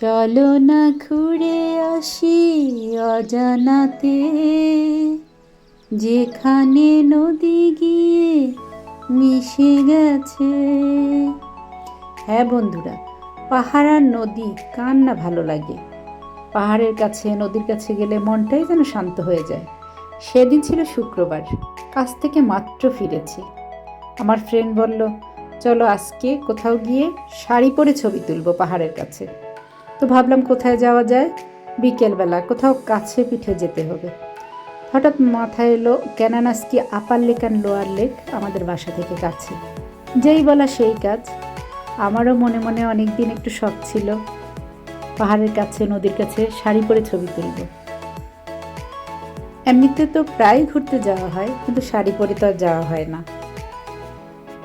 চলো না ঘুরে আসি অজানাতে, যেখানে নদী গিয়ে মিশে গেছে। হ্যাঁ বন্ধুরা, পাহাড় আর নদী কার না ভালো লাগে? পাহাড়ের কাছে, নদীর কাছে গেলে মনটাই যেন শান্ত হয়ে যায়। সেদিন ছিল শুক্রবার, কাজ থেকে মাত্র ফিরেছি। আমার ফ্রেন্ড বলল, চলো আজকে কোথাও গিয়ে শাড়ি পরে ছবি তুলবো পাহাড়ের কাছে। তো ভাবলাম কোথায় যাওয়া যায়? বিকেলবেলা, কোথাও কাছে পিঠে যেতে হবে। হঠাৎ মাথায় এলো Kananaskis upper lake and lower lake, আমাদের বাসা থেকে কাছে। যেই বলা সেই কাজ। আমারও মনে মনে অনেক দিন একটু শখ ছিল। পাহাড়ের কাছে, নদীর কাছে শাড়ি পরে ছবি তুলব। এমনিতে তো প্রায় ঘুরতে যাওয়া হয়, কিন্তু শাড়ি পরে তো আর যাওয়া হয় না।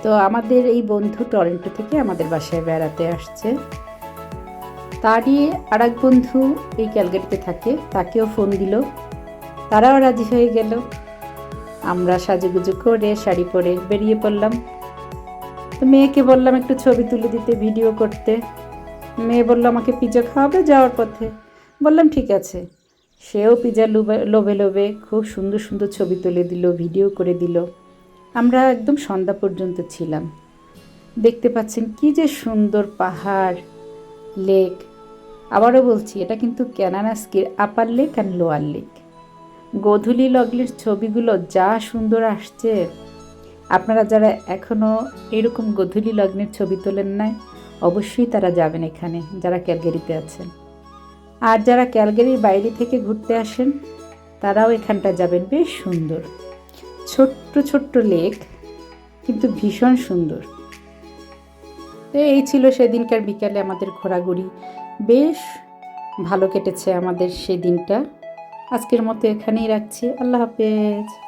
তো আমাদের এই বন্ধু টরেন্টো থেকে আমাদের বাসায় বেড়াতে আসছে। তারই আর এক বন্ধু এই ক্যালগারিতে থাকে, তাকেও ফোন দিল। তারাও রাজি হয়ে গেল। আমরা সাজুগুজু করে শাড়ি পরে বেরিয়ে পড়লাম। তো মেয়েকে বললাম একটু ছবি তুলে দিতে ভিডিও করতে। মেয়ে বলল, আমাকে পিজা খাওয়াবে যাওয়ার পথে? বললাম, ঠিক আছে। সেও পিজা লোভে লোভে খুব সুন্দর সুন্দর ছবি তুলে দিল ভিডিও করে দিল। আমরা একদম সন্ধ্যা পর্যন্ত ছিলাম। দেখতে পাচ্ছেন কি যে সুন্দর পাহাড়। লেক। আবারও বলছি, এটা কিন্তু ক্যানানাস্কির upper lake and lower lake. গোধূলি লগ্নের ছবিগুলো যা সুন্দর আসছে। আপনারা যারা এখনও এরকম গোধূলি লগ্নের ছবি তোলেন নাই, অবশ্যই তারা যাবেন এখানে, যারা ক্যালগেরিতে আছেন। আর যারা ক্যালগেরির বাইরে থেকে ঘুরতে আসেন, তারাও এখানটা যাবেন, বেশ সুন্দর। ছোট্ট ছোট্ট লেক, কিন্তু ভীষণ সুন্দর। তো এই ছিল সেদিনকার বিকালে আমাদের ঘোরাঘুরি। বেশ ভালো কেটেছে আমাদের সেদিনটা। আজকের মতো এখানেই রাখছি। আল্লাহ হাফেজ।